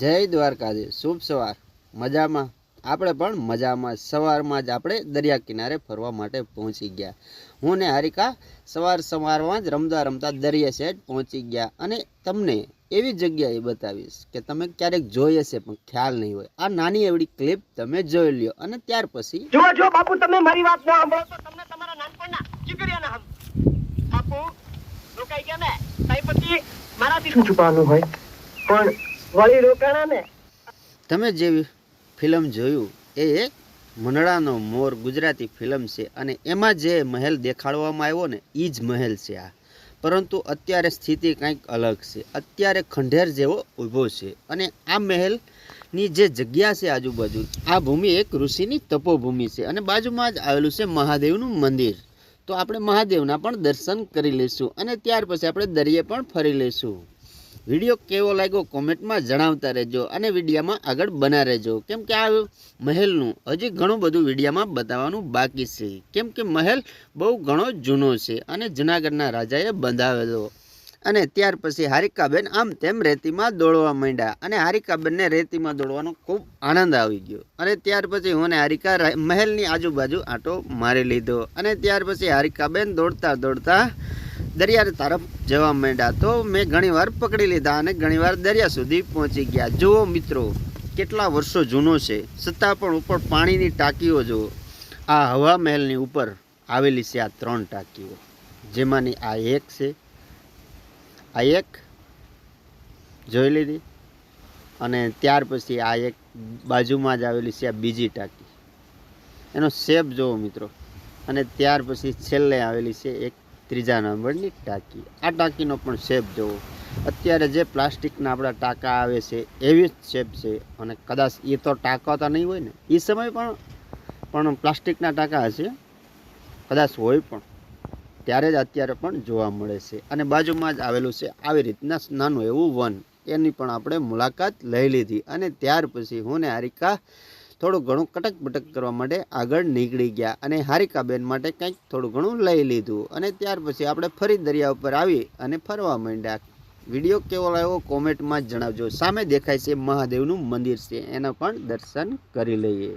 જય દ્વારકાધીશ, શુભ સવાર. મજામાં? આપણે પણ મજામાં. સવારમાં જ આપણે દરિયા કિનારે ફરવા માટે પહોંચી ગયા. હું ને હારિકા સવાર સવારમાં જ રમતા રમતા દરિયા સેટ પહોંચી ગયા અને તમને એવી જગ્યાએ બતાવીશ કે તમે ક્યારેક જોઈ હશે પણ ખ્યાલ નહીં હોય. આ નાની એવડી ક્લિપ તમે જોઈ લ્યો અને ત્યાર પછી જો જો બાપુ, તમે મારી વાત ના સાંભળો તો તમને તમારા નાનપણના ચીકરિયા ના બાપુ, રોકાઈ ગયા ને? તઈ પછી મારાથી શું હોય? પણ વળી રોકાણા ને તમે જેવી ફિલ્મ જોયું, એ મનડાનો મોર ગુજરાતી ફિલ્મ છે અને એમાં જે મહેલ દેખાડવામાં આવ્યો ને એ જ મહેલ છે આ. પરંતુ અત્યારે સ્થિતિ કંઈક અલગ છે. અત્યારે ખંડેર જેવો ઊભો છે અને આ મહેલની જે જગ્યા છે આજુબાજુ, આ ભૂમિ એક ઋષિની તપોભૂમિ છે અને બાજુમાં જ આવેલું છે મહાદેવનું મંદિર. તો આપણે મહાદેવના પણ દર્શન કરી લઈશું અને ત્યાર પછી આપણે દરિયે પણ ફરી લઈશું. વીડિયો કેવો લાગ્યો કોમેન્ટમાં જણાવતા રહેજો અને વિડીયામાં આગળ બના રહેજો. કેમ કે આ મહેલનું હજી ઘણું બધું વિડીયામાં બતાવવાનું બાકી છે. કેમ કે મહેલ બહુ ઘણો જૂનો છે અને જૂનાગઢના રાજાએ બંધાવેલો. અને ત્યાર પછી હારિકાબેન આમ તેમ રેતીમાં દોડવા માંડ્યા અને હારિકાબેનને રેતીમાં દોડવાનો ખૂબ આનંદ આવી ગયો. અને ત્યાર પછી હું હારિકા મહેલની આજુબાજુ આંટો મારી લીધો. અને ત્યાર પછી હારિકાબેન દોડતા દોડતા દરિયા તરફ જવા માંડ્યા. તો મેં ઘણીવાર પકડી લીધા અને ઘણીવાર દરિયા સુધી પહોંચી ગયા. જુઓ મિત્રો, કેટલા વર્ષો જૂનો છે. છતાં પણ ઉપર પાણીની ટાંકીઓ જુઓ. આ હવા મહેલની ઉપર આવેલી છે આ ત્રણ ટાંકીઓ. જેમાંની આ એક છે. આ એક જોઈ લીધી. અને ત્યાર પછી આ એક બાજુમાં જ આવેલી છે આ બીજી ટાંકી. એનો શેપ જુઓ મિત્રો. અને ત્યાર પછી છેલ્લે આવેલી છે એક ત્રીજા નંબરની ટાંકી. આ ટાંકીનો પણ શેપ જોવો. અત્યારે જે પ્લાસ્ટિકના આપણા ટાંકા આવે છે, એવી જ શેપ છે. અને કદાચ એ તો ટાંકાતા નહીં હોય ને, એ સમય પણ પણ પ્લાસ્ટિકના ટાંકા હશે. કદાચ હોય પણ. ત્યારે જ અત્યારે પણ જોવા મળે છે. અને બાજુમાં જ આવેલું છે આવી રીતના નાનું એવું વન. એની પણ આપણે મુલાકાત લઈ લીધી. અને ત્યાર પછી હું ને હારિકા થોડું ઘણું કટક બટક કરવા માટે આગળ નીકળી ગયા અને હારિકાબેન માટે કંઈક થોડું ઘણું લઈ લીધું અને ત્યાર પછી આપણે ફરી દરિયા ઉપર આવી અને ફરવા માંડ્યા. વીડિયો કેવો લાગ્યો કોમેન્ટમાં જણાવજો. સામે દેખાય છે મહાદેવનું મંદિર છે. એના પણ દર્શન કરી લઈએ.